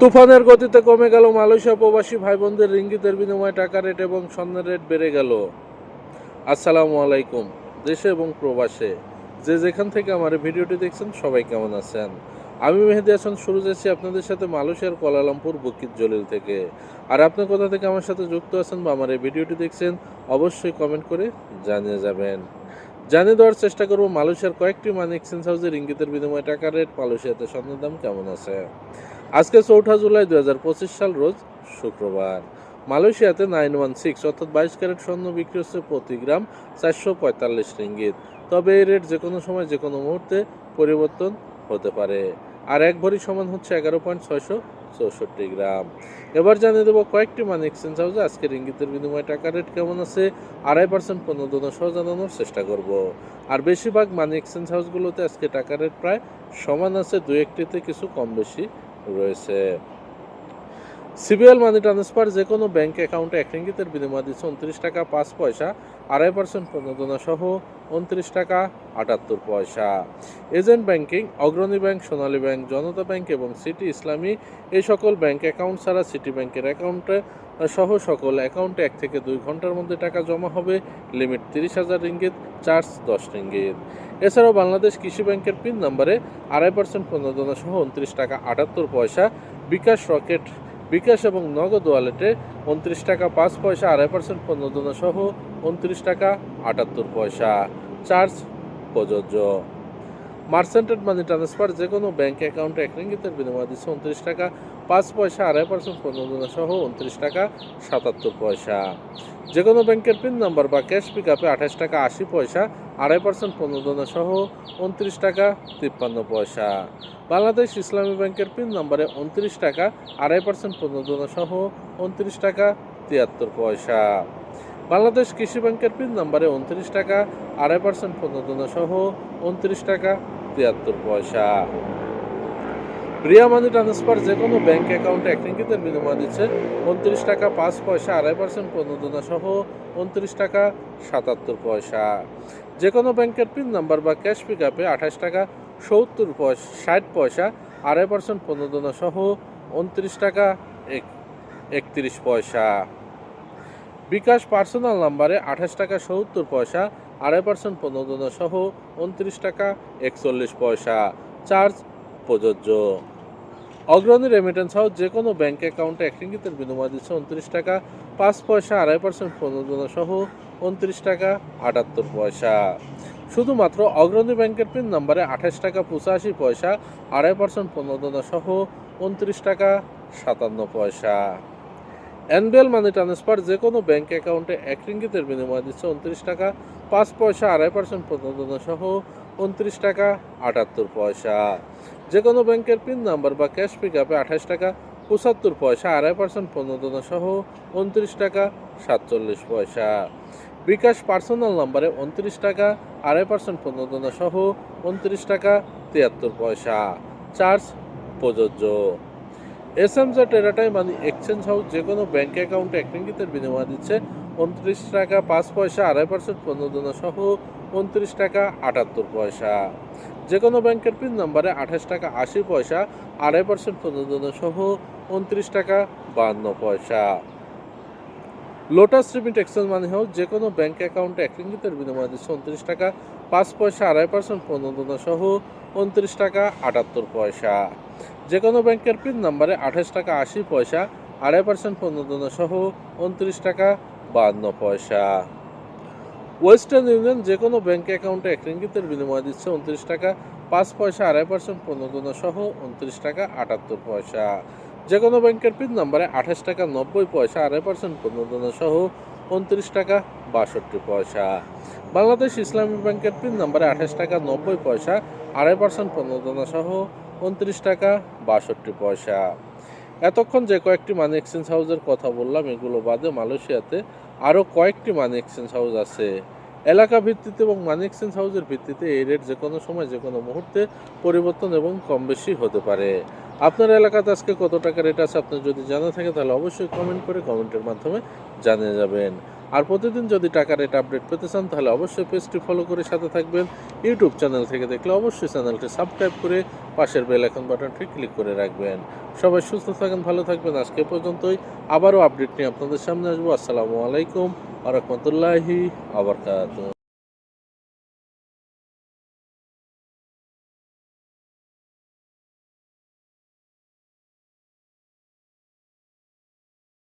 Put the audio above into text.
তুফানের গতিতে কমে গেল মালয়েশিয়া প্রবাসী ভাই বোনদের রিঙ্গিতের বিনিময়ে টাকা রেট এবং স্বর্ণের রেট বেড়ে গেল। আসসালামু আলাইকুম, দেশে এবং প্রবাসে। যে যেখান থেকে আমার ভিডিওটি দেখছেন, সবাই কেমন আছেন? আমি মেহেদি হাসান, শুরু যাচ্ছি আপনাদের সাথে মালয়েশিয়ার কোলালামপুর বুকিত জলিল থেকে। আর আপনি কোথা থেকে আমার সাথে যুক্ত আছেন বা আমার এই ভিডিওটি দেখছেন, অবশ্যই কমেন্ট করে জানিয়ে যাবেন। জানিয়ে দেওয়ার চেষ্টা করব মালয়েশিয়ার কয়েকটি মানি এক্সচেঞ্জ হাউসের ইঙ্গিতের বিনিময়ে টাকা রেট, মালয়েশিয়াতে স্বর্ণের দাম কেমন আছে? আজকে চৌঠা জুলাই দু হাজার পঁচিশ সাল রোজ শুক্রবার। মালয়েশিয়াতে নাইন ওয়ান সিক্স অর্থাৎ বাইশ ক্যারেট স্বর্ণ বিক্রি হচ্ছে প্রতি গ্রাম চারশো পঁয়তাল্লিশ রিঙ্গিত। তবে এই রেট যে কোনো সময় যে কোনো মুহূর্তে পরিবর্তন হতে পারে। আর এক ভরি সমান হচ্ছে এগারো পয়েন্ট ছয়শো চৌষট্টি গ্রাম। এবার জানিয়ে দেবো কয়েকটি মানি এক্সচেঞ্জ হাউসে আজকে রিঙ্গিতের বিনিময়ে টাকা রেট কেমন আছে, আড়াই পার্সেন্ট পণ্য দোনো সহ জানানোর চেষ্টা করব। আর বেশিরভাগ মানি এক্সচেঞ্জ হাউসগুলোতে আজকে টাকা রেট প্রায় সমান আছে দু একটিতে কিছু কম বেশি রয়েছে। সিবিএল মানি ট্রান্সফার যে কোনো ব্যাংক অ্যাকাউন্টে এক রিঙ্গিতের বিনিময় দিচ্ছে উনত্রিশ টাকা পাঁচ পয়সা, আড়াই পার্সেন্ট প্রণোদনা সহ উনত্রিশ টাকা আটাত্তর পয়সা। Agent banking, Agrani bank, Sonali bank, Janata bank এবং সিটি ইসলামী এই সকল ব্যাংক অ্যাকাউন্ট ছাড়া সিটি ব্যাংকের অ্যাকাউন্টে সহ সকল অ্যাকাউন্টে এক থেকে দুই ঘণ্টার মধ্যে টাকা জমা হবে। লিমিট তিরিশ হাজার রিঙ্গিত চার্জ দশ রিঙ্গিত এছাড়াও বাংলাদেশ কৃষি ব্যাংকের পিন নম্বরে আড়াই পার্সেন্ট প্রণোদনা সহ উনত্রিশ টাকা আটাত্তর পয়সা, বিকাশ রকেট, বিকাশ এবং নগদ ওয়ালেটে উনত্রিশ টাকা পাঁচ পয়সা, আড়াই পার্সেন্ট প্রণোদনা সহ উনত্রিশ টাকা আটাত্তর পয়সা। চার্জ প্রযোজ্য। মার্সেন্টেড মানি ট্রান্সফার যে কোনো ব্যাঙ্ক অ্যাকাউন্টে এক রিঙ্গিতের বিনিময় দিচ্ছে উনত্রিশ টাকা। পাঁচ পয়সা, আড়াই পার্সেন্ট প্রণোদনা সহ উনত্রিশ টাকা সাতাত্তর পয়সা। যে কোনো ব্যাংকের পিন নাম্বার বা ক্যাশ পিক আপে আঠাশ টাকা আশি পয়সা, আড়াই পার্সেন্ট প্রণোদনা সহ উনত্রিশ টাকা তিপ্পান্ন পয়সা। বাংলাদেশ ইসলামী ব্যাংকের পিন নম্বরে উনত্রিশ টাকা, আড়াই পার্সেন্ট প্রণোদনা সহ উনত্রিশ টাকা তিয়াত্তর পয়সা। বাংলাদেশ কৃষি ব্যাংকের পিন নম্বরে উনত্রিশ টাকা, আড়াই পার্সেন্ট প্রণোদনা সহ উনত্রিশ টাকা তিয়াত্তর পয়সা। রিয়া মানি ট্রান্সফার যে কোনো ব্যাংক অ্যাকাউন্টে এক রিঙ্গিতের বিনিময় দিচ্ছে। উনত্রিশ টাকা পাঁচ পয়সা, আড়াই পার্সেন্ট প্রণোদনা সহ উনত্রিশ টাকা সাতাত্তর পয়সা। যে কোনো ব্যাংকের পিন নাম্বার বা ক্যাশ পিক আপে আঠাশ টাকা, সত্তর পয়সা, ষাট পয়সা, আড়াই পার্সেন্ট প্রণোদনা সহ উনত্রিশ টাকা, এক, একত্রিশ পয়সা। বিকাশ পার্সোনাল নাম্বারে আঠাশ টাকা, সত্তর পয়সা, আড়াই পার্সেন্ট প্রণোদনা সহ উনত্রিশ টাকা, একচল্লিশ পয়সা। চার্জ প্রযোজ্য। অগ্রণী রেমিটেন্স হাউস যে কোনো ব্যাংক অ্যাকাউন্টে এক বিনিময় দিচ্ছে উনত্রিশ টাকা, পাঁচ পয়সা, আড়াই পার্সেন্ট প্রযোজনা সহ উনত্রিশ টাকা, আটাত্তর পয়সা। শুধুমাত্র অগ্রণী ব্যাংকের পিন নম্বরে আঠাশ টাকা, পঁচাশি পয়সা, আড়াই পার্সেন্ট প্রণোদনা সহ উনত্রিশ টাকা, সাতান্ন পয়সা। এনবিএল মানি ট্রান্সফার যে কোনো ব্যাংক অ্যাকাউন্টে এক রিঙ্গিতের বিনিময় দিচ্ছে উনত্রিশ টাকা, পাঁচ পয়সা আড়াই পার্সেন্ট প্রণোদনা সহ উনত্রিশ টাকা আটাত্তর পয়সা। যে কোনো ব্যাংকের পিন নাম্বার বা ক্যাশ পিক আপে আঠাশ টাকা, পঁচাত্তর পয়সা আড়াই পার্সেন্ট প্রণোদনা সহ উনত্রিশ টাকা সাতচল্লিশ পয়সা। বিকাশ পার্সোনাল নাম্বারে উনত্রিশ টাকা, আড়াই পার্সেন্ট প্রণোদনা সহ উনত্রিশ টাকা তিয়াত্তর পয়সা। চার্জ প্রযোজ্য। এস এম জে টেরাটাই মানি এক্সচেঞ্জ হাউস যে কোনো ব্যাংক অ্যাকাউন্টে এক রিঙ্গিতের বিনিময় দিচ্ছে। উনত্রিশ টাকা, পাঁচ পয়সা, আড়াই পার্সেন্ট প্রণোদনা সহ উনত্রিশ টাকা, আটাত্তর পয়সা। যে কোনো ব্যাংকের পিন নম্বরে আঠাশ টাকা, আশি পয়সা, আড়াই পার্সেন্ট প্রণোদনা সহ উনত্রিশ টাকা বাহান্ন পয়সা। Lotus remit exchange money house যে কোনো ব্যাংক অ্যাকাউন্টে এক রিঙ্গিতের বিনিময় দিচ্ছে উনত্রিশ টাকা, পাঁচ পয়সা, আড়াই পার্সেন্ট প্রণোদনা সহ উনত্রিশ টাকা, আটাত্তর পয়সা। যে কোনো ব্যাংকের পিন নম্বরে আঠাশ টাকা আশি পয়সা, আড়াই পার্সেন্ট প্রণোদনা সহ উনত্রিশ টাকা বাহান্ন পয়সা। ওয়েস্টার্ন ইউনিয়ন যে কোনো ব্যাংক অ্যাকাউন্টে এক রিঙ্গিতের বিনিময় দিচ্ছে উনত্রিশ টাকা, পাঁচ পয়সা, আড়াই পার্সেন্ট প্রণোদনা সহ উনত্রিশ টাকা আটাত্তর পয়সা। যে কোনো ব্যাংকের পিন নম্বরে আঠাশ টাকা নব্বই পয়সা, আড়াই পার্সেন্ট প্রণোদনা সহ উনত্রিশ টাকা বাষট্টি পয়সা। বাংলাদেশ ইসলামী ব্যাংকের পিন নম্বরে আঠাশ টাকা নব্বই পয়সা, আড়াই পার্সেন্ট প্রণোদনা সহ উনত্রিশ টাকা, বাষট্টি পয়সা। এতক্ষণ যে কয়েকটি মানি এক্সচেঞ্জ হাউসের কথা বললাম, এগুলো বাদে মালয়েশিয়াতে আরও কয়েকটি মানি এক্সচেঞ্জ হাউস আছে। এলাকা ভিত্তিতে এবং মানি এক্সচেঞ্জ হাউসের ভিত্তিতে এই রেট যে কোনো সময়, যে কোনো মুহূর্তে পরিবর্তন এবং কম বেশি হতে পারে। আপনার এলাকাতে আজকে কত টাকা রেট আছে, আপনার যদি জানা থাকে, তাহলে অবশ্যই কমেন্ট করে কমেন্টের মাধ্যমে জানিয়ে যাবেন। আর প্রতিদিন যদি টাকা রেট আপডেট পেতে চান, তাহলে অবশ্যই পেজটি ফলো করে সাথে থাকবেন। ইউটিউব চ্যানেল থেকে দেখলে অবশ্যই চ্যানেলটি সাবস্ক্রাইব করে পাশের বেল এখন বাটনটি ক্লিক করে রাখবেন। সবাই সুস্থ থাকেন, ভালো থাকবেন। আজকে পর্যন্তই। আবারও আপডেট নিয়ে আপনাদের সামনে আসব। আসসালামু আলাইকুম আ রহমতুল্লাহি আবরকাত